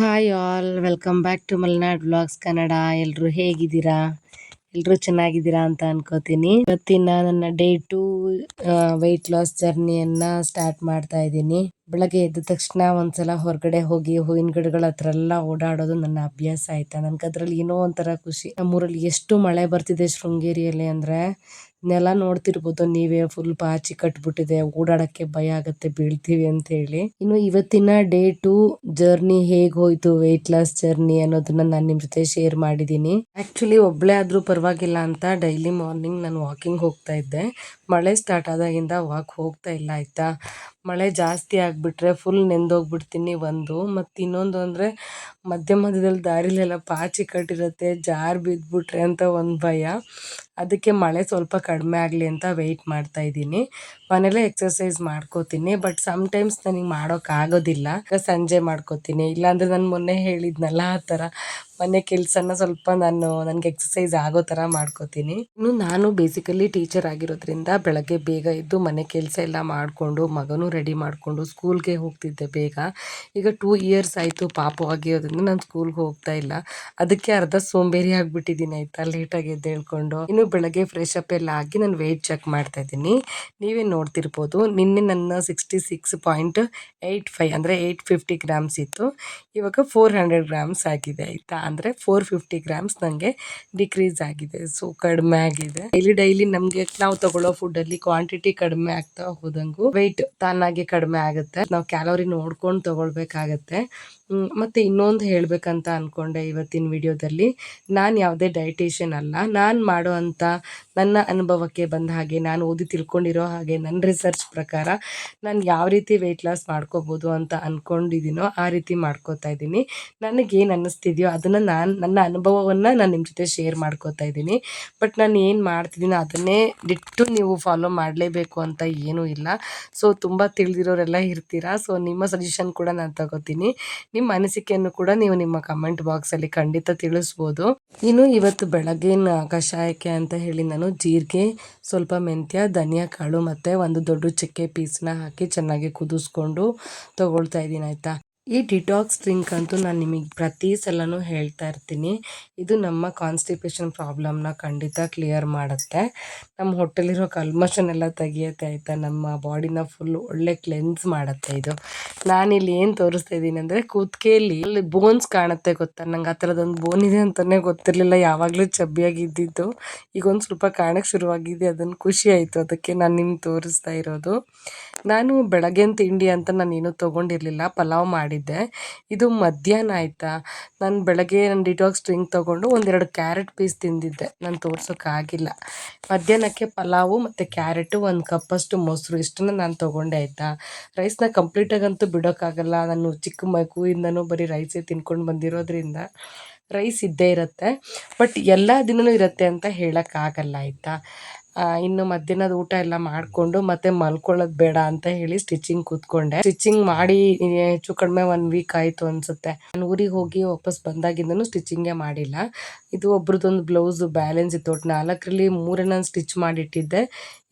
Hi all welcome back to Malnad vlogs Kannada ಎಲ್ಲರೂ ಹೇಗಿದ್ದೀರಾ? ಎಲ್ಲರೂ ಚೆನ್ನಾಗಿದ್ದೀರಾ ಅಂತ ಅನ್ಕೋತೀನಿ. ಇವತ್ತಿನ ನನ್ನ ಡೇ ಟು ವೆಯ್ಟ್ ಲಾಸ್ ಜರ್ನಿಯನ್ನು ಸ್ಟಾರ್ಟ್ ಮಾಡ್ತಾ ಇದ್ದೀನಿ. ಬೆಳಗ್ಗೆ ಎದ್ದ ತಕ್ಷಣ ಒಂದ್ಸಲ ಹೊರಗಡೆ ಹೋಗಿ ಹೂವಿನ ಗಿಡಗಳ ಹತ್ರ ಎಲ್ಲ ಓಡಾಡೋದು ನನ್ನ ಅಭ್ಯಾಸ ಆಯ್ತಾ. ನನ್ಗೆ ಅದ್ರಲ್ಲಿ ಏನೋ ಒಂಥರ ಖುಷಿ. ನಮ್ಮೂರಲ್ಲಿ ಎಷ್ಟು ಮಳೆ ಬರ್ತಿದೆ ಶೃಂಗೇರಿಯಲ್ಲಿ ಅಂದ್ರೆ ನೆಲ ನೋಡ್ತಿರ್ಬೋದು, ನೀವೇ ಫುಲ್ ಪಾಚಿ ಕಟ್ಬಿಟ್ಟಿದೆ, ಓಡಾಡಕ್ಕೆ ಭಯ ಆಗತ್ತೆ, ಬೀಳ್ತೀವಿ ಅಂತ ಹೇಳಿ. ಇನ್ನು ಇವತ್ತಿನ ಡೇ ಟು ಜರ್ನಿ ಹೇಗ್ ಹೋಯ್ತು ವೆಯ್ಟ್ ಲಾಸ್ ಜರ್ನಿ ಅನ್ನೋದನ್ನ ನಾನು ನಿಮ್ ಜೊತೆ ಶೇರ್ ಮಾಡಿದೀನಿ. ಆಕ್ಚುಲಿ ಒಬ್ಳೆ ಆದ್ರೂ ಪರವಾಗಿಲ್ಲ ಅಂತ ಡೈಲಿ ಮಾರ್ನಿಂಗ್ ನಾನು ವಾಕಿಂಗ್ ಹೋಗ್ತಾ ಇದ್ದೆ. ಮಳೆ ಸ್ಟಾರ್ಟ್ ಆದಾಗಿಂದ ವಾಕ್ ಹೋಗ್ತಾ ಇಲ್ಲ, ಆಯ್ತಾ? ಮಳೆ ಜಾಸ್ತಿ ಆಗಿಬಿಟ್ರೆ ಫುಲ್ ನೆಂದೋಗ್ಬಿಡ್ತೀನಿ ಒಂದು ಮತ್ತು ಇನ್ನೊಂದು ಅಂದರೆ ಮಧ್ಯ ಮಧ್ಯದಲ್ಲಿ ದಾರಿಲೆಲ್ಲ ಪಾಚಿ ಕಟ್ಟಿರುತ್ತೆ, ಜಾರ್ ಬಿದ್ದುಬಿಟ್ರೆ ಅಂತ ಒಂದು ಭಯ. ಅದಕ್ಕೆ ಮಳೆ ಸ್ವಲ್ಪ ಕಡಿಮೆ ಆಗಲಿ ಅಂತ ವೆಯ್ಟ್ ಮಾಡ್ತಾ ಇದ್ದೀನಿ. ಮನೇಲೇ ಎಕ್ಸಸೈಸ್ ಮಾಡ್ಕೋತೀನಿ ಬಟ್ ಸಮ್ಟೈಮ್ಸ್ ನನಗೆ ಮಾಡೋಕ್ಕಾಗೋದಿಲ್ಲ ಸಂಜೆ ಮಾಡ್ಕೋತೀನಿ. ಇಲ್ಲಾಂದರೆ ನಾನು ಮೊನ್ನೆ ಹೇಳಿದ್ನಲ್ಲ ಆ ಥರ ಮನೆ ಕೆಲಸನ ಸ್ವಲ್ಪ ನಾನು, ನನಗೆ ಎಕ್ಸಸೈಸ್ ಆಗೋ ಥರ ಮಾಡ್ಕೋತೀನಿ. ಇನ್ನು ನಾನು ಬೇಸಿಕಲಿ ಟೀಚರ್ ಆಗಿರೋದ್ರಿಂದ ಬೆಳಗ್ಗೆ ಬೇಗ ಎದ್ದು ಮನೆ ಕೆಲಸ ಎಲ್ಲ ಮಾಡಿಕೊಂಡು ಮಗನೂ ರೆಡಿ ಮಾಡಿಕೊಂಡು ಸ್ಕೂಲ್ಗೆ ಹೋಗ್ತಿದ್ದೆ ಬೇಗ. ಈಗ ಟೂ ಇಯರ್ಸ್ ಆಯಿತು ಪಾಪು ಆಗಿರೋದ್ರಿಂದ ನಾನು ಸ್ಕೂಲ್ಗೆ ಹೋಗ್ತಾ ಇಲ್ಲ. ಅದಕ್ಕೆ ಅರ್ಧ ಸೋಂಬೇರಿ ಆಗಿಬಿಟ್ಟಿದ್ದೀನಿ ಆಯಿತಾ ಲೇಟಾಗಿ ಎದ್ದೇಳ್ಕೊಂಡು ಇನ್ನು ಬೆಳಗ್ಗೆ ಫ್ರೆಶ್ ಅಪ್ ಎಲ್ಲ ಆಗಿ ನಾನು ವೆಯ್ಟ್ ಚೆಕ್ ಮಾಡ್ತಾ ಇದ್ದೀನಿ. ನೀವೇ ನೋಡ್ತಿರ್ಬೋದು, ನಿನ್ನೆ ನನ್ನ sixty six point eight five ಅಂದರೆ ಏಯ್ಟ್ ಫಿಫ್ಟಿ ಗ್ರಾಮ್ಸ್ ಇತ್ತು. ಇವಾಗ ಫೋರ್ ಹಂಡ್ರೆಡ್ ಗ್ರಾಮ್ಸ್ ಆಗಿದೆ ಆಯಿತಾ, ಅಂದರೆ ಫೋರ್ ಫಿಫ್ಟಿ ಗ್ರಾಮ್ಸ್ ನನಗೆ ಡಿಕ್ರೀಸ್ ಆಗಿದೆ. ಸೊ ಕಡಿಮೆ ಆಗಿದೆ. ಡೈಲಿ ಡೈಲಿ ನಮಗೆ ನಾವು ತಗೊಳ್ಳೋ ಫುಡ್ಡಲ್ಲಿ ಕ್ವಾಂಟಿಟಿ ಕಡಿಮೆ ಆಗ್ತಾ ಹೋದಂಗು ವೆಯ್ಟ್ ತಾನಾಗಿ ಕಡಿಮೆ ಆಗುತ್ತೆ. ನಾವು ಕ್ಯಾಲೋರಿ ನೋಡ್ಕೊಂಡು ತಗೊಳ್ಬೇಕಾಗತ್ತೆ. ಮತ್ತು ಇನ್ನೊಂದು ಹೇಳಬೇಕಂತ ಅಂದ್ಕೊಂಡೆ ಇವತ್ತಿನ ವಿಡಿಯೋದಲ್ಲಿ. ನಾನು ಯಾವುದೇ ಡಯಟೇಷಿಯನ್ ಅಲ್ಲ. ನಾನು ಮಾಡೋ ಅಂಥ ನನ್ನ ಅನುಭವಕ್ಕೆ ಬಂದ ಹಾಗೆ, ನಾನು ಓದಿ ತಿಳ್ಕೊಂಡಿರೋ ಹಾಗೆ ನನ್ನ ರಿಸರ್ಚ್ ಪ್ರಕಾರ ನಾನು ಯಾವ ರೀತಿ ವೆಯ್ಟ್ ಲಾಸ್ ಮಾಡ್ಕೋಬೋದು ಅಂತ ಅಂದ್ಕೊಂಡಿದ್ದೀನೋ ಆ ರೀತಿ ಮಾಡ್ಕೋತಾ ಇದ್ದೀನಿ. ನನಗೇನು ಅನ್ನಿಸ್ತಿದೆಯೋ ಅದನ್ನು ನಾನು, ನನ್ನ ಅನುಭವವನ್ನು ನಾನು ನಿಮ್ಮ ಜೊತೆ ಶೇರ್ ಮಾಡ್ಕೋತಾ ಇದ್ದೀನಿ. ಬಟ್ ನಾನು ಏನು ಮಾಡ್ತಿದ್ದೀನೋ ಅದನ್ನೇ ಡಿಟ್ಟು ನೀವು ಫಾಲೋ ಮಾಡಲೇಬೇಕು ಅಂತ ಏನೂ ಇಲ್ಲ. ಸೊ ತುಂಬ ತಿಳಿದಿರೋರೆಲ್ಲ ಇರ್ತೀರಾ? ಸೊ ನಿಮ್ಮ ಸಜೆಷನ್ ಕೂಡ ನಾನು ತಗೋತೀನಿ. ನಿಮ್ಮ ಅನಿಸಿಕೆಯನ್ನು ಕೂಡ ನೀವು ನಿಮ್ಮ ಕಮೆಂಟ್ ಬಾಕ್ಸಲ್ಲಿ ಖಂಡಿತ ತಿಳಿಸ್ಬೋದು. ಇನ್ನು ಇವತ್ತು ಬೆಳಗ್ಗಿನ ಕಷಾಯಕ್ಕೆ ಅಂತ ಹೇಳಿ ನಾನು ಜೀರಿಗೆ, ಸ್ವಲ್ಪ ಮೆಂತ್ಯ, ಧನಿಯಾ ಕಾಳು ಮತ್ತು ಒಂದು ದೊಡ್ಡ ಚಕ್ಕೆ ಪೀಸ್ನ ಹಾಕಿ ಚೆನ್ನಾಗಿ ಕುದಿಸ್ಕೊಂಡು ತಗೊಳ್ತಾ ಇದ್ದೀನಿ ಆಯಿತಾ? ಈ ಡಿಟಾಕ್ಸ್ ಡ್ರಿಂಕ್ ಅಂತೂ ನಾನು ನಿಮಗೆ ಪ್ರತಿ ಸಲನೂ ಹೇಳ್ತಾ ಇರ್ತೀನಿ. ಇದು ನಮ್ಮ ಕಾನ್ಸ್ಟಿಪೇಷನ್ ಪ್ರಾಬ್ಲಮ್ನ ಖಂಡಿತ ಕ್ಲಿಯರ್ ಮಾಡುತ್ತೆ. ನಮ್ಮ ಹೊಟ್ಟೆಲಿರೋ ಕಲ್ಮಶನೆಲ್ಲ ತೆಗಿಯುತ್ತೆ ಆಯಿತಾ? ನಮ್ಮ ಬಾಡಿನ ಫುಲ್ ಒಳ್ಳೆ ಕ್ಲೆನ್ಸ್ ಮಾಡುತ್ತೆ ಇದು. ನಾನಿಲ್ಲಿ ಏನು ತೋರಿಸ್ತಾ ಇದ್ದೀನಿ ಅಂದರೆ ಕೂತ್ಕೆಯಲ್ಲಿ ಅಲ್ಲಿ ಬೋನ್ಸ್ ಕಾಣುತ್ತೆ ಗೊತ್ತಾ? ನಂಗೆ ಆ ಥರದೊಂದು ಬೋನ್ ಇದೆ ಅಂತಲೇ ಗೊತ್ತಿರಲಿಲ್ಲ. ಯಾವಾಗಲೂ ಚಬ್ಬಿಯಾಗಿದ್ದಿದ್ದು ಈಗ ಒಂದು ಸ್ವಲ್ಪ ಕಾಣಕ್ಕೆ ಶುರುವಾಗಿದೆ. ಅದನ್ನು ಖುಷಿ ಆಯಿತು. ಅದಕ್ಕೆ ನಾನು ನಿಮ್ಗೆ ತೋರಿಸ್ತಾ ಇರೋದು. ನಾನು ಬೆಳಗ್ಗಿನ ತಿಂಡಿ ಅಂತ ನಾನು ಏನೂ ತೊಗೊಂಡಿರಲಿಲ್ಲ, ಪಲಾವ್ ಮಾಡಿದ್ದೆ. ಇದು ಮಧ್ಯಾಹ್ನ ಆಯಿತಾ? ನಾನು ಬೆಳಗ್ಗೆ ನಾನು ಡಿಟಾಕ್ಸ್ ಡ್ರಿಂಕ್ ತೊಗೊಂಡು ಒಂದೆರಡು ಕ್ಯಾರೆಟ್ ಪೀಸ್ ತಿಂದಿದ್ದೆ. ನಾನು ತೋರ್ಸೋಕ್ಕಾಗಿಲ್ಲ ಮಧ್ಯಾಹ್ನಕ್ಕೆ ಪಲಾವು ಮತ್ತು ಕ್ಯಾರೆಟು ಒಂದು ಕಪ್ಪಷ್ಟು ಮೊಸರು ಇಷ್ಟನ್ನು ನಾನು ತೊಗೊಂಡೆ ಆಯಿತಾ? ರೈಸ್ನ ಕಂಪ್ಲೀಟಾಗಂತೂ ಬಿಡೋಕ್ಕಾಗಲ್ಲ. ನಾನು ಚಿಕ್ಕ ಮಗುವಿಂದನೂ ಬರೀ ರೈಸೇ ತಿನ್ಕೊಂಡು ಬಂದಿರೋದ್ರಿಂದ. ರೈಸ್ ಇದ್ದೇ ಇರುತ್ತೆ. ಬಟ್ ಎಲ್ಲ ದಿನವೂ ಇರುತ್ತೆ ಅಂತ ಹೇಳೋಕ್ಕಾಗಲ್ಲ, ಆಯಿತಾ? ಇನ್ನು ಮಧ್ಯಾಹ್ನದ ಊಟ ಎಲ್ಲ ಮಾಡಿಕೊಂಡು ಮತ್ತೆ ಮಲ್ಕೊಳ್ಳೋದು ಬೇಡ ಅಂತ ಹೇಳಿ ಸ್ಟಿಚಿಂಗ್ ಕೂತ್ಕೊಂಡೆ. ಸ್ಟಿಚಿಂಗ್ ಮಾಡಿ ಹೆಚ್ಚು ಕಡಿಮೆ ಒನ್ ವೀಕ್ ಆಯಿತು ಅನಿಸುತ್ತೆ. ನಾನು ಊರಿಗೆ ಹೋಗಿ ವಾಪಸ್ ಬಂದಾಗಿಂದನೂ ಸ್ಟಿಚಿಂಗೇ ಮಾಡಿಲ್ಲ. ಇದು ಒಬ್ರದ್ದೊಂದು ಬ್ಲೌಸು ಬ್ಯಾಲೆನ್ಸ್ ಇತ್ತು. ಒಟ್ಟು ನಾಲ್ಕರಲ್ಲಿ ಮೂರೇ ನಾನು ಸ್ಟಿಚ್ ಮಾಡಿಟ್ಟಿದ್ದೆ.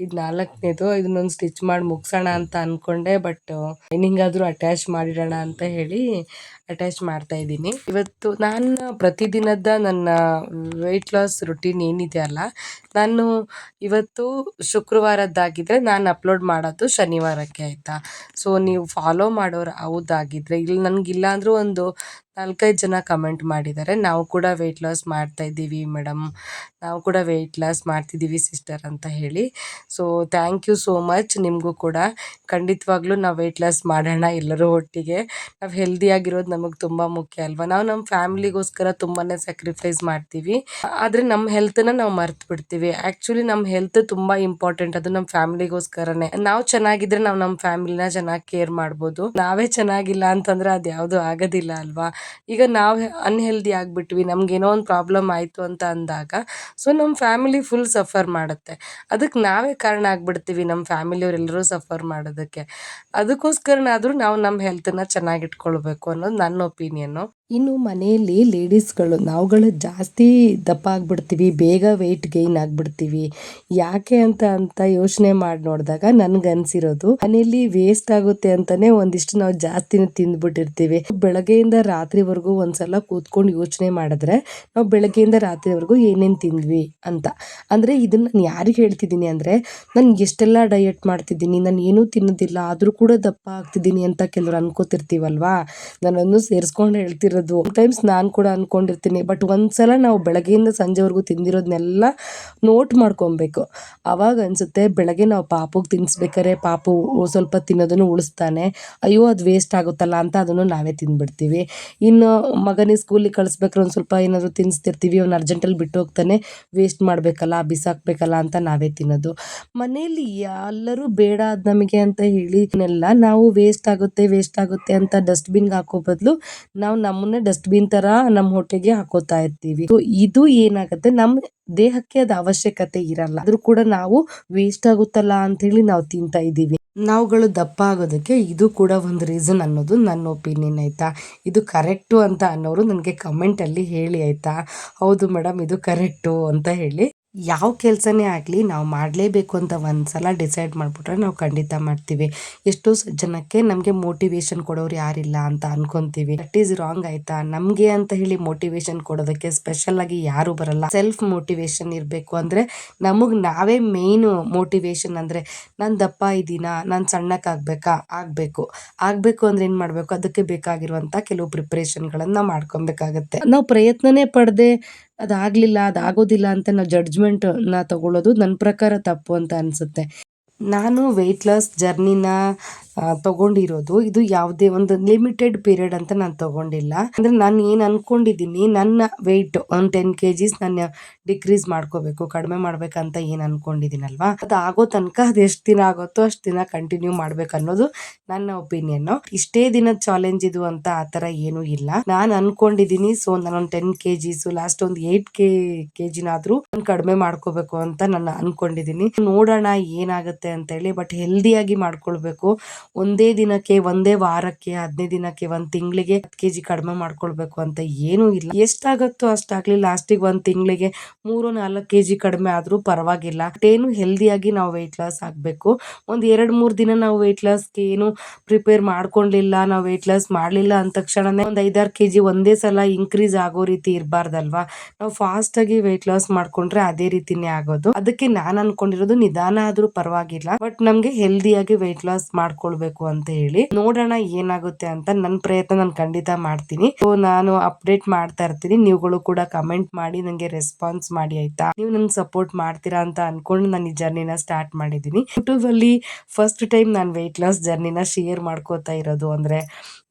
ಇದು ನಾಲ್ಕನೇದು ಇದನ್ನೊಂದು ಸ್ಟಿಚ್ ಮಾಡಿ ಮುಗಿಸೋಣ ಅಂತ ಅಂದ್ಕೊಂಡೆ ಬಟ್ ಲೈನಿಂಗ್ ಅಟ್ಯಾಚ್ ಮಾಡಿರೋಣ ಅಂತ ಹೇಳಿ ಅಟ್ಯಾಚ್ ಮಾಡ್ತಾ ಇದ್ದೀನಿ. ಇವತ್ತು ನಾನು ಪ್ರತಿದಿನದ ನನ್ನ ವೆಯ್ಟ್ ಲಾಸ್ ರುಟೀನ್ ಏನಿದೆ ಅಲ್ಲ, ನಾನು ಇವತ್ತು ಶುಕ್ರವಾರದ್ದಾಗಿದ್ದರೆ ನಾನು ಅಪ್ಲೋಡ್ ಮಾಡೋದು ಶನಿವಾರಕ್ಕೆ ಆಯಿತಾ. ಸೊ ನೀವು ಫಾಲೋ ಮಾಡೋರು ಹೌದಾಗಿದ್ದರೆ ಇಲ್ಲಿ ನನಗಿಲ್ಲ ಅಂದರೂ ಒಂದು ನಾಲ್ಕೈದು ಜನ ಕಮೆಂಟ್ ಮಾಡಿದ್ದಾರೆ. ನಾವು ಕೂಡ ವೆಯ್ಟ್ ಲಾಸ್ ಮಾಡ್ತಾ ಇದ್ದೀವಿ ಮೇಡಮ್ ನಾವು ಕೂಡ ವೆಯ್ಟ್ ಲಾಸ್ ಮಾಡ್ತಿದ್ದೀವಿ ಸಿಸ್ಟರ್ ಅಂತ ಹೇಳಿ. So thank you so much ನಿಮಗೂ ಕೂಡ. ಖಂಡಿತವಾಗ್ಲೂ ನಾವು ವೆಯ್ಟ್ ಲಾಸ್ ಮಾಡೋಣ ಎಲ್ಲರೂ ಒಟ್ಟಿಗೆ. ನಾವು ಹೆಲ್ದಿಯಾಗಿರೋದು ನಮಗೆ ತುಂಬ ಮುಖ್ಯ ಅಲ್ವಾ? ನಾವು ನಮ್ಮ ಫ್ಯಾಮಿಲಿಗೋಸ್ಕರ ತುಂಬಾ ಸ್ಯಾಕ್ರಿಫೈಸ್ ಮಾಡ್ತೀವಿ. ಆದರೆ ನಮ್ಮ ಹೆಲ್ತನ್ನ ನಾವು ಮರ್ತು ಬಿಡ್ತೀವಿ. ಆ್ಯಕ್ಚುಲಿ ನಮ್ಮ ಹೆಲ್ತ್ ತುಂಬ ಇಂಪಾರ್ಟೆಂಟ್ ಅದು ನಮ್ಮ ಫ್ಯಾಮಿಲಿಗೋಸ್ಕರನೇ. ನಾವು ಚೆನ್ನಾಗಿದ್ರೆ ನಾವು ನಮ್ಮ ಫ್ಯಾಮಿಲಿನ ಚೆನ್ನಾಗಿ ಕೇರ್ ಮಾಡ್ಬೋದು. ನಾವೇ ಚೆನ್ನಾಗಿಲ್ಲ ಅಂತಂದ್ರೆ ಅದು ಯಾವುದು ಆಗೋದಿಲ್ಲ ಅಲ್ವಾ? ಈಗ ನಾವು ಅನ್ಹೆಲ್ದಿ ಆಗಿಬಿಟ್ವಿ ನಮಗೇನೋ ಒಂದು ಪ್ರಾಬ್ಲಮ್ ಆಯಿತು ಅಂತ ಅಂದಾಗ ಸೊ ನಮ್ಮ ಫ್ಯಾಮಿಲಿ ಫುಲ್ ಸಫರ್ ಮಾಡುತ್ತೆ. ಅದಕ್ಕೆ ನಾವೇ ಕಾರಣ ಆಗಿಬಿಡ್ತೀವಿ ನಮ್ಮ ಫ್ಯಾಮಿಲಿಯವರೆಲ್ಲರೂ ಸಫರ್ ಮಾಡೋದಕ್ಕೆ. ಅದಕ್ಕೋಸ್ಕರನಾದರೂ ನಾವು ನಮ್ಮ ಹೆಲ್ತನ್ನು ಚೆನ್ನಾಗಿ ಇಟ್ಕೊಳ್ಬೇಕು ಅನ್ನೋದು ನನ್ನ ಒಪಿನಿಯನ್ನು ಇನ್ನು ಮನೆಯಲ್ಲಿ ಲೇಡೀಸ್ಗಳು ನಾವುಗಳು ಜಾಸ್ತಿ ದಪ್ಪ ಆಗ್ಬಿಡ್ತೀವಿ, ಬೇಗ ವೆಯ್ಟ್ ಗೈನ್ ಆಗ್ಬಿಡ್ತೀವಿ. ಯಾಕೆ ಅಂತ ಅಂತ ಯೋಚನೆ ಮಾಡಿ ನೋಡಿದಾಗ ನನ್ಗನ್ಸಿರೋದು ಮನೆಯಲ್ಲಿ ವೇಸ್ಟ್ ಆಗುತ್ತೆ ಅಂತಾನೆ ಒಂದಿಷ್ಟು ನಾವು ಜಾಸ್ತಿನೇ ತಿಂದ್ಬಿಟ್ಟಿರ್ತೀವಿ. ಬೆಳಗ್ಗೆಯಿಂದ ರಾತ್ರಿವರೆಗೂ ಒಂದ್ಸಲ ಕೂತ್ಕೊಂಡು ಯೋಚನೆ ಮಾಡಿದ್ರೆ ನಾವು ಬೆಳಗ್ಗೆಯಿಂದ ರಾತ್ರಿವರೆಗೂ ಏನೇನು ತಿಂದ್ವಿ ಅಂತ. ಅಂದರೆ ಇದನ್ನು ನಾನು ಯಾರಿಗೆ ಹೇಳ್ತಿದ್ದೀನಿ ಅಂದರೆ, ನಾನು ಎಷ್ಟೆಲ್ಲ ಡಯಟ್ ಮಾಡ್ತಿದ್ದೀನಿ, ನಾನು ಏನೂ ತಿನ್ನೋದಿಲ್ಲ, ಆದರೂ ಕೂಡ ದಪ್ಪ ಆಗ್ತಿದ್ದೀನಿ ಅಂತ ಕೆಲವರು ಅನ್ಕೋತಿರ್ತೀವಲ್ವಾ? ನಾನೊಂದು ಸೇರಿಸ್ಕೊಂಡು ಹೇಳ್ತಿರೋದು. ಟೈಮ್ಸ್ ನಾನು ಕೂಡ ಅಂದ್ಕೊಂಡಿರ್ತೀನಿ ಬಟ್ ಒಂದ್ಸಲ ನಾವು ಬೆಳಗ್ಗೆಯಿಂದ ಸಂಜೆವರೆಗೂ ತಿಂದಿರೋದನ್ನೆಲ್ಲ ನೋಟ್ ಮಾಡ್ಕೊಬೇಕು. ಅವಾಗ ಅನಿಸುತ್ತೆ, ಬೆಳಗ್ಗೆ ನಾವು ಪಾಪುಗೆ ತಿನ್ನಿಸ್ಬೇಕಾರೆ ಪಾಪು ಸ್ವಲ್ಪ ತಿನ್ನೋದನ್ನು ಉಳಿಸ್ತಾನೆ. ಅಯ್ಯೋ, ಅದು ವೇಸ್ಟ್ ಆಗುತ್ತಲ್ಲ ಅಂತ ಅದನ್ನು ನಾವೇ ತಿಂದ್ಬಿಡ್ತೀವಿ ಇನ್ನು ಮಗನಿಗೆ ಸ್ಕೂಲಿಗೆ ಕಳಿಸ್ಬೇಕಾದ್ರೆ ಒಂದು ಸ್ವಲ್ಪ ಏನಾದರೂ ತಿನ್ನಿಸ್ತಿರ್ತೀವಿ ಅವ್ನು ಅರ್ಜೆಂಟಲ್ಲಿ ಬಿಟ್ಟು ಹೋಗ್ತಾನೆ ವೇಸ್ಟ್ ಮಾಡಬೇಕಲ್ಲ, ಬಿಸಾಕಬೇಕಲ್ಲ ಅಂತ ನಾವೇ ತಿನ್ನೋದು. ಮನೆಯಲ್ಲಿ ಎಲ್ಲರೂ ಬೇಡ ಅದು ನಮಗೆ ಅಂತ ಹೇಳಿದ್ನೆಲ್ಲ ನಾವು ವೇಸ್ಟ್ ಆಗುತ್ತೆ ವೇಸ್ಟ್ ಆಗುತ್ತೆ ಅಂತ ಡಸ್ಟ್ಬಿನ್ಗೆ ಹಾಕೋ ಬದಲು ನಾವು ನಮ್ಮನ್ನೇ ಡಸ್ಟ್ಬಿನ್ ಥರ ನಮ್ಮ ಹೊಟ್ಟೆಗೆ ಹಾಕೋತಾ ಇರ್ತೀವಿ. ಇದು ಏನಾಗುತ್ತೆ ನಮ್ಮ ದೇಹಕ್ಕೆ ಅದು ಅವಶ್ಯಕತೆ ಇರಲ್ಲ. ಆದ್ರೂ ಕೂಡ ನಾವು ವೇಸ್ಟ್ ಆಗುತ್ತಲ್ಲ ಅಂತ ಹೇಳಿ ನಾವು ತಿಂತಾ ಇದ್ದೀವಿ. ನಾವುಗಳು ದಪ್ಪ ಆಗೋದಕ್ಕೆ ಇದು ಕೂಡ ಒಂದು ರೀಸನ್ ಅನ್ನೋದು ನನ್ನ ಒಪಿನಿಯನ್ ಆಯ್ತಾ? ಇದು ಕರೆಕ್ಟು ಅಂತ ಅನ್ನೋರು ನನಗೆ ಕಮೆಂಟಲ್ಲಿ ಹೇಳಿ ಆಯಿತಾ? ಹೌದು ಮೇಡಮ್ ಇದು ಕರೆಕ್ಟು ಅಂತ ಹೇಳಿ. ಯಾವ ಕೆಲಸನೇ ಆಗಲಿ ನಾವು ಮಾಡಲೇಬೇಕು ಅಂತ ಒಂದು ಸಲ ಡಿಸೈಡ್ ಮಾಡಿಬಿಟ್ರೆ ನಾವು ಖಂಡಿತ ಮಾಡ್ತೀವಿ. ಎಷ್ಟೋ ಜನಕ್ಕೆ ನಮಗೆ ಮೋಟಿವೇಶನ್ ಕೊಡೋರು ಯಾರಿಲ್ಲ ಅಂತ ಅನ್ಕೊಂತೀವಿ. ದಟ್ ಈಸ್ ರಾಂಗ್ ಆಯ್ತಾ? ನಮಗೆ ಅಂತ ಹೇಳಿ ಮೋಟಿವೇಶನ್ ಕೊಡೋದಕ್ಕೆ ಸ್ಪೆಷಲ್ ಆಗಿ ಯಾರು ಬರಲ್ಲ. ಸೆಲ್ಫ್ ಮೋಟಿವೇಶನ್ ಇರಬೇಕು ಅಂದರೆ ನಮಗೆ ನಾವೇ ಮೇಯ್ನು ಮೋಟಿವೇಶನ್ ಅಂದರೆ ನಾನು ದಪ್ಪ ಇದ್ದೀನಾ? ನಾನು ಸಣ್ಣಕ್ಕಾಗಬೇಕಾ ಆಗಬೇಕು? ಆಗಬೇಕು. ಅಂದ್ರೆ ಏನು ಮಾಡಬೇಕು? ಅದಕ್ಕೆ ಬೇಕಾಗಿರುವಂಥ ಕೆಲವು ಪ್ರಿಪ್ರೇಷನ್ಗಳನ್ನು ಮಾಡ್ಕೊಬೇಕಾಗತ್ತೆ. ನಾವು ಪ್ರಯತ್ನನೇ ಪಡದೆ ಅದಾಗಲಿಲ್ಲ, ಅದಾಗೋದಿಲ್ಲ ಅಂತ ನಾವು ಜಡ್ಜ್ಮೆಂಟನ್ನ ತಗೊಳ್ಳೋದು ನನ್ನ ಪ್ರಕಾರ ತಪ್ಪು ಅಂತ ಅನಿಸುತ್ತೆ. ನಾನು ವೆಯ್ಟ್ ಲಾಸ್ ಜರ್ನಿನ ತಗೊಂಡಿರೋದು. ಇದು ಯಾವುದೇ ಒಂದು ಲಿಮಿಟೆಡ್ ಪೀರಿಯಡ್ ಅಂತ ನಾನು ತಗೊಂಡಿಲ್ಲ. ಅಂದರೆ ನಾನು ಏನು ಅನ್ಕೊಂಡಿದ್ದೀನಿ, ನನ್ನ ವೆಯ್ಟ್ ಒಂದು ಟೆನ್ ಕೆ ಜಿಸ್ ನಾನು ಡಿಕ್ರೀಸ್ ಮಾಡ್ಕೋಬೇಕು, ಕಡಿಮೆ ಮಾಡ್ಬೇಕಂತ ಏನು ಅನ್ಕೊಂಡಿದ್ದೀನಲ್ವಾ? ಅದು ಆಗೋ ತನಕ ಅದು ಎಷ್ಟು ದಿನ ಆಗುತ್ತೋ ಅಷ್ಟು ದಿನ ಕಂಟಿನ್ಯೂ ಮಾಡ್ಬೇಕು ಅನ್ನೋದು ನನ್ನ ಒಪಿನಿಯನ್ ಇಷ್ಟೇ ದಿನದ ಚಾಲೆಂಜ್ ಇದು ಅಂತ ಆ ಥರ ಏನೂ ಇಲ್ಲ. ನಾನು ಅನ್ಕೊಂಡಿದ್ದೀನಿ ಸೊ ನಾನೊಂದು ಟೆನ್ ಕೆ ಜೀಸು ಲಾಸ್ಟ್ ಒಂದು ಏಯ್ಟ್ ಕೆ ಕೆ ಜಿನಾದರೂ ನಾನು ಕಡಿಮೆ ಮಾಡ್ಕೋಬೇಕು ಅಂತ ನಾನು ಅನ್ಕೊಂಡಿದ್ದೀನಿ. ನೋಡೋಣ ಏನಾಗುತ್ತೆ ಅಂತ ಹೇಳಿ ಬಟ್ ಹೆಲ್ದಿಯಾಗಿ ಮಾಡ್ಕೊಳ್ಬೇಕು. ಒಂದೇ ದಿನಕ್ಕೆ, ಒಂದೇ ವಾರಕ್ಕೆ, ಹದಿನೈದು ದಿನಕ್ಕೆ, ಒಂದ್ ತಿಂಗಳಿಗೆ ಹತ್ತು ಕೆ ಜಿ ಕಡಿಮೆ ಮಾಡ್ಕೊಳ್ಬೇಕು ಅಂತ ಏನೂ ಇಲ್ಲ. ಎಷ್ಟಾಗತ್ತೋ ಅಷ್ಟಾಗ್ಲಿ ಲಾಸ್ಟಿಗೆ ಒಂದ್ ತಿಂಗಳಿಗೆ ಮೂರು, ನಾಲ್ಕು ಕೆ ಜಿ ಕಡಿಮೆ ಆದ್ರೂ ಪರವಾಗಿಲ್ಲ. ಏನು ಹೆಲ್ದಿಯಾಗಿ ನಾವು ವೆಯ್ಟ್ ಲಾಸ್ ಆಗಬೇಕು. ಒಂದು ಎರಡು, ಮೂರು ದಿನ ನಾವು ವೆಯ್ಟ್ ಲಾಸ್ಗೆ ಏನು ಪ್ರಿಪೇರ್ ಮಾಡ್ಕೊಂಡಿಲ್ಲ, ನಾವು ವೆಯ್ಟ್ ಲಾಸ್ ಮಾಡಲಿಲ್ಲ ಅಂದ ತಕ್ಷಣನೇ ಒಂದು ಐದಾರು ಕೆ ಜಿ ಒಂದೇ ಸಲ ಇನ್ಕ್ರೀಸ್ ಆಗೋ ರೀತಿ ಇರಬಾರ್ದಲ್ವಾ? ನಾವು ಫಾಸ್ಟ್ ಆಗಿ ವೆಯ್ಟ್ ಲಾಸ್ ಮಾಡ್ಕೊಂಡ್ರೆ ಅದೇ ರೀತಿನೇ ಆಗೋದು. ಅದಕ್ಕೆ ನಾನು ಅನ್ಕೊಂಡಿರೋದು ನಿಧಾನ ಆದ್ರೂ ಪರವಾಗಿಲ್ಲ, ಬಟ್ ನಮಗೆ ಹೆಲ್ದಿಯಾಗಿ ವೆಯ್ಟ್ ಲಾಸ್ ಮಾಡ್ಕೊಳ್ಬೇಕು. ಅಂತ ಹೇಳಿ ನೋಡೋಣ ಏನಾಗುತ್ತೆ ಅಂತ ನನ್ನ ಪ್ರಯತ್ನ ನಾನು ಖಂಡಿತ ಮಾಡ್ತೀನಿ. ಸೊ ನಾನು ಅಪ್ಡೇಟ್ ಮಾಡ್ತಾ ಇರ್ತೀನಿ. ನೀವುಗಳು ಕೂಡ ಕಮೆಂಟ್ ಮಾಡಿ, ನಂಗೆ ರೆಸ್ಪಾನ್ಸ್ ಮಾಡಿ ಆಯ್ತಾ? ನೀವು ನನ್ಗೆ ಸಪೋರ್ಟ್ ಮಾಡ್ತೀರಾ ಅಂತ ಅನ್ಕೊಂಡು ನಾನು ಈ ಜರ್ನಿನ ಸ್ಟಾರ್ಟ್ ಮಾಡಿದ್ದೀನಿ. ಯೂಟ್ಯೂಬ್ ಅಲ್ಲಿ ಫಸ್ಟ್ ಟೈಮ್ ನಾನು ವೆಯ್ಟ್ ಲಾಸ್ ಜರ್ನಿನ ಶೇರ್ ಮಾಡ್ಕೋತಾ ಇರೋದು ಅಂದ್ರೆ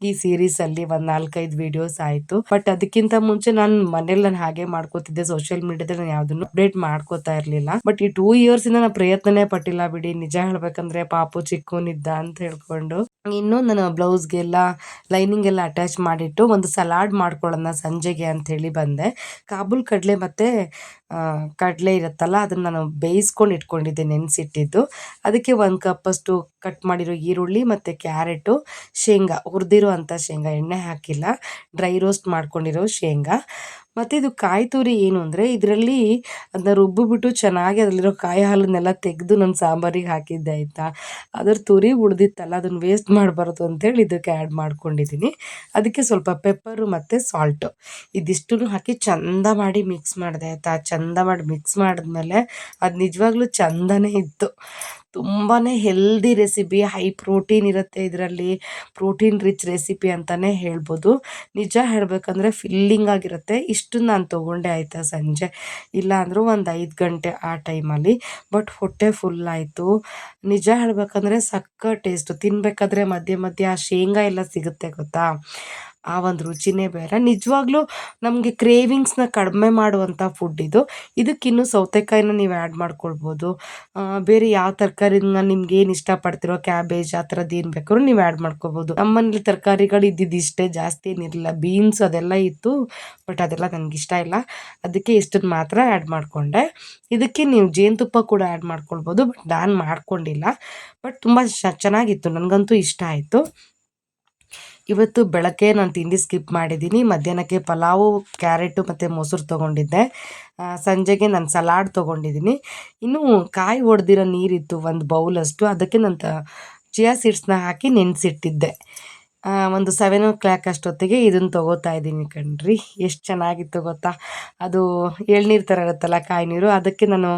ಈ ಸೀರೀಸ್ ಅಲ್ಲಿ ಒಂದ್ ನಾಲ್ಕೈದು ವಿಡಿಯೋಸ್ ಆಯ್ತು. ಬಟ್ ಅದಕ್ಕಿಂತ ಮುಂಚೆ ನಾನು ಮನೇಲಿ ನಾನು ಹಾಗೆ ಮಾಡ್ಕೋತಿದ್ದೆ. ಸೋಷಿಯಲ್ ಮೀಡಿಯಾದಲ್ಲಿ ನಾನು ಯಾವ್ದನ್ನು ಅಪ್ಡೇಟ್ ಮಾಡ್ಕೋತಾ ಇರ್ಲಿಲ್ಲ. ಬಟ್ ಈ ಟೂ ಇಯರ್ಸ್ ಇಂದ ನಾನು ಪ್ರಯತ್ನನೇ ಪಟ್ಟಿಲ್ಲ ಬಿಡಿ. ನಿಜ ಹೇಳ್ಬೇಕಂದ್ರೆ ಪಾಪು ಚಿಕ್ಕವನಿದ್ದ ಅಂತ ಹೇಳ್ಕೊಂಡು. ಇನ್ನು ನಾನು ಬ್ಲೌಸ್ಗೆಲ್ಲ ಲೈನಿಂಗ್ ಎಲ್ಲ ಅಟ್ಯಾಚ್ ಮಾಡಿಟ್ಟು ಒಂದು ಸಲಾಡ್ ಮಾಡ್ಕೊಳ್ಳೋಣ ಸಂಜೆಗೆ ಅಂತ ಹೇಳಿ ಬಂದೆ. ಕಾಬೂಲ್ ಕಡಲೆ ಮತ್ತೆ ಕಡಲೆ ಇರುತ್ತಲ್ಲ, ಅದನ್ನು ನಾನು ಬೇಯಿಸ್ಕೊಂಡು ಇಟ್ಕೊಂಡಿದ್ದೆ ನೆನೆಸಿಟ್ಟಿದ್ದು. ಅದಕ್ಕೆ ಒಂದು ಕಪ್ಪಷ್ಟು ಕಟ್ ಮಾಡಿರೋ ಈರುಳ್ಳಿ ಮತ್ತು ಕ್ಯಾರೆಟು, ಶೇಂಗಾ ಹುರಿದಿರೋ ಅಂಥ ಶೇಂಗಾ, ಎಣ್ಣೆ ಹಾಕಿಲ್ಲ. ಡ್ರೈ ರೋಸ್ಟ್ ಮಾಡ್ಕೊಂಡಿರೋ ಶೇಂಗಾ. ಮತ್ತು ಇದು ಕಾಯಿ ತುರಿ ಏನು ಅಂದರೆ ಇದರಲ್ಲಿ ಅದನ್ನ ರುಬ್ಬಿಬಿಟ್ಟು ಚೆನ್ನಾಗಿ ಅದರಲ್ಲಿರೋ ಕಾಯಿ ಹಾಲನ್ನೆಲ್ಲ ತೆಗೆದು ನನ್ನ ಸಾಂಬಾರಿಗೆ ಹಾಕಿದ್ದೆ ಆಯಿತಾ? ಅದ್ರ ತುರಿ ಉಳಿದಿತ್ತಲ್ಲ, ಅದನ್ನು ವೇಸ್ಟ್ ಮಾಡಬಾರ್ದು ಅಂತೇಳಿ ಇದಕ್ಕೆ ಆ್ಯಡ್ ಮಾಡ್ಕೊಂಡಿದ್ದೀನಿ ಅದಕ್ಕೆ ಸ್ವಲ್ಪ ಪೆಪ್ಪರು ಮತ್ತು ಸಾಲ್ಟು ಇದಿಷ್ಟನ್ನು ಹಾಕಿ ಚಂದ ಮಾಡಿ ಮಿಕ್ಸ್ ಮಾಡಿದೆ ಆಯಿತಾ? ಚಂದ ಮಾಡಿ ಮಿಕ್ಸ್ ಮಾಡಿದ್ಮೇಲೆ ಅದು ನಿಜವಾಗ್ಲೂ ಚಂದನೇ ಇತ್ತು. ತುಂಬಾ ಹೆಲ್ದಿ ರೆಸಿಪಿ ಹೈ ಪ್ರೋಟೀನ್ ಇರುತ್ತೆ ಇದರಲ್ಲಿ. ಪ್ರೋಟೀನ್ ರಿಚ್ ರೆಸಿಪಿ ಅಂತಲೇ ಹೇಳ್ಬೋದು. ನಿಜ ಹೇಳಬೇಕಂದ್ರೆ ಫಿಲ್ಲಿಂಗ್ ಆಗಿರುತ್ತೆ. ಇಷ್ಟು ನಾನು ತೊಗೊಂಡೆ ಆಯಿತಾ ಸಂಜೆ. ಇಲ್ಲ ಅಂದರೂ ಒಂದು ಐದು ಗಂಟೆ ಆ ಟೈಮಲ್ಲಿ ಬಟ್ ಹೊಟ್ಟೆ ಫುಲ್ ಆಯಿತು. ನಿಜ ಹೇಳಬೇಕಂದ್ರೆ ಸಕ್ಕ ಟೇಸ್ಟು ತಿನ್ನಬೇಕಾದ್ರೆ ಮಧ್ಯೆ ಮಧ್ಯೆ ಆ ಶೇಂಗಾ ಎಲ್ಲ ಸಿಗುತ್ತೆ ಗೊತ್ತಾ? ಆ ಒಂದು ರುಚಿನೇ ಬೇರೆ. ನಿಜವಾಗ್ಲೂ ನಮಗೆ ಕ್ರೇವಿಂಗ್ಸ್ನ ಕಡಿಮೆ ಮಾಡುವಂಥ ಫುಡ್ ಇದು. ಇದಕ್ಕಿನ್ನು ಸೌತೆಕಾಯಿನ ನೀವು ಆ್ಯಡ್ ಮಾಡ್ಕೊಳ್ಬೋದು. ಬೇರೆ ಯಾವ ತರಕಾರಿನ ನಿಮ್ಗೆ ಏನು ಇಷ್ಟಪಡ್ತಿರೋ ಕ್ಯಾಬೇಜ್ ಆ ಥರದ್ದು ಏನು ಬೇಕಾದ್ರೂ ನೀವು ಆ್ಯಡ್ ಮಾಡ್ಕೋಬೋದು ನಮ್ಮನೇಲಿ ತರಕಾರಿಗಳು ಇದ್ದಿದ್ದು ಇಷ್ಟೇ ಜಾಸ್ತಿ ಏನಿರಲಿಲ್ಲ. ಬೀನ್ಸ್ ಅದೆಲ್ಲ ಇತ್ತು ಬಟ್ ಅದೆಲ್ಲ ನನಗೆ ಇಷ್ಟ ಇಲ್ಲ. ಅದಕ್ಕೆ ಇಷ್ಟನ್ನು ಮಾತ್ರ ಆ್ಯಡ್ ಮಾಡಿಕೊಂಡೆ. ಇದಕ್ಕೆ ನೀವು ಜೇನುತುಪ್ಪ ಕೂಡ ಆ್ಯಡ್ ಮಾಡ್ಕೊಳ್ಬೋದು ಬಟ್ ನಾನು ಮಾಡ್ಕೊಂಡಿಲ್ಲ. ಬಟ್ ತುಂಬ ಚೆನ್ನಾಗಿತ್ತು. ನನಗಂತೂ ಇಷ್ಟ ಆಯಿತು. ಇವತ್ತು ಬೆಳಗ್ಗೆ ನಾನು ತಿಂಡಿ ಸ್ಕಿಪ್ ಮಾಡಿದ್ದೀನಿ ಮಧ್ಯಾಹ್ನಕ್ಕೆ ಪಲಾವು, ಕ್ಯಾರೆಟು ಮತ್ತು ಮೊಸರು ತೊಗೊಂಡಿದ್ದೆ. ಸಂಜೆಗೆ ನಾನು ಸಲಾಡ್ ತೊಗೊಂಡಿದ್ದೀನಿ ಇನ್ನು ಕಾಯಿ ಹೊಡೆದಿರೋ ನೀರಿತ್ತು ಒಂದು ಬೌಲಷ್ಟು. ಅದಕ್ಕೆ ನಾನು ಚಿಯಾ ಸೀಡ್ಸ್ನ ಹಾಕಿ ನೆನೆಸಿಟ್ಟಿದ್ದೆ. ಒಂದು ಸೆವೆನ್ ಓ ಕ್ಲಾಕ್ ಅಷ್ಟೊತ್ತಿಗೆ ಇದನ್ನು ತೊಗೋತಾ ಇದ್ದೀನಿ ಕಣ್ರಿ. ಎಷ್ಟು ಚೆನ್ನಾಗಿತ್ತು ಗೊತ್ತಾ? ಅದು ಎಳ್ನೀರು ಥರ ಇರುತ್ತಲ್ಲ ಕಾಯಿ ನೀರು ಅದಕ್ಕೆ ನಾನು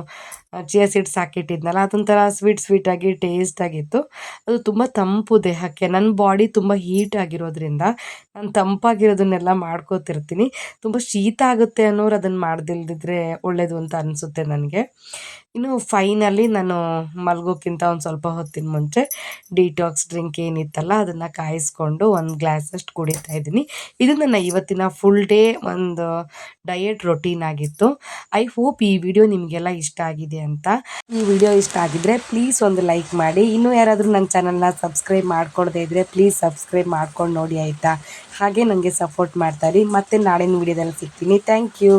ಚಿಯಾ ಸೀಡ್ಸ್ ಹಾಕಿಟ್ಟಿದ್ನಲ್ಲ, ಅದೊಂಥರ ಸ್ವೀಟ್ ಸ್ವೀಟಾಗಿ ಟೇಸ್ಟಾಗಿತ್ತು ಅದು ತುಂಬ ತಂಪು ದೇಹಕ್ಕೆ ನನ್ನ ಬಾಡಿ ತುಂಬ ಹೀಟ್ ಆಗಿರೋದ್ರಿಂದ ನಾನು ತಂಪಾಗಿರೋದನ್ನೆಲ್ಲ ಮಾಡ್ಕೋತಿರ್ತೀನಿ. ತುಂಬ ಶೀತ ಆಗುತ್ತೆ ಅನ್ನೋರು ಅದನ್ನು ಮಾಡ್ದಿಲ್ದಿದ್ರೆ ಒಳ್ಳೆಯದು ಅಂತ ಅನಿಸುತ್ತೆ ನನಗೆ. ಇನ್ನು ಫೈನಲಿ ನಾನು ಮಲಗೋಕ್ಕಿಂತ ಒಂದು ಸ್ವಲ್ಪ ಹೊತ್ತಿನ ಮುಂಚೆ ಡಿಟಾಕ್ಸ್ ಡ್ರಿಂಕ್ ಏನಿತ್ತಲ್ಲ ಅದನ್ನು ಕಾಯಿಸ್ಕೊಂಡು ಒಂದು ಗ್ಲಾಸಷ್ಟು ಕುಡಿತಾ ಇದ್ದೀನಿ. ಇದು ನನ್ನ ಇವತ್ತಿನ ಫುಲ್ ಡೇ ಒಂದು ಡಯೆಟ್ ರೊಟೀನ್ ಆಗಿತ್ತು. ಐ ಹೋಪ್ ಈ ವಿಡಿಯೋ ನಿಮಗೆಲ್ಲ ಇಷ್ಟ ಆಗಿದೆ ಅಂತ. ಈ ವಿಡಿಯೋ ಇಷ್ಟ ಆಗಿದ್ರೆ ಪ್ಲೀಸ್ ಒಂದು ಲೈಕ್ ಮಾಡಿ. ಇನ್ನೂ ಯಾರಾದರೂ ನನ್ನ ಚಾನಲ್ನ ಸಬ್ಸ್ಕ್ರೈಬ್ ಮಾಡ್ಕೊಳ್ದೇ ಇದ್ದರೆ ಪ್ಲೀಸ್ ಸಬ್ಸ್ಕ್ರೈಬ್ ಮಾಡ್ಕೊಂಡು ನೋಡಿ ಆಯಿತಾ? ಹಾಗೆ ನನಗೆ ಸಪೋರ್ಟ್ ಮಾಡ್ತಾರೆ ಮತ್ತೆ ನಾಳಿನ ವಿಡಿಯೋದಲ್ಲಿ ಸಿಗ್ತೀನಿ. Thank you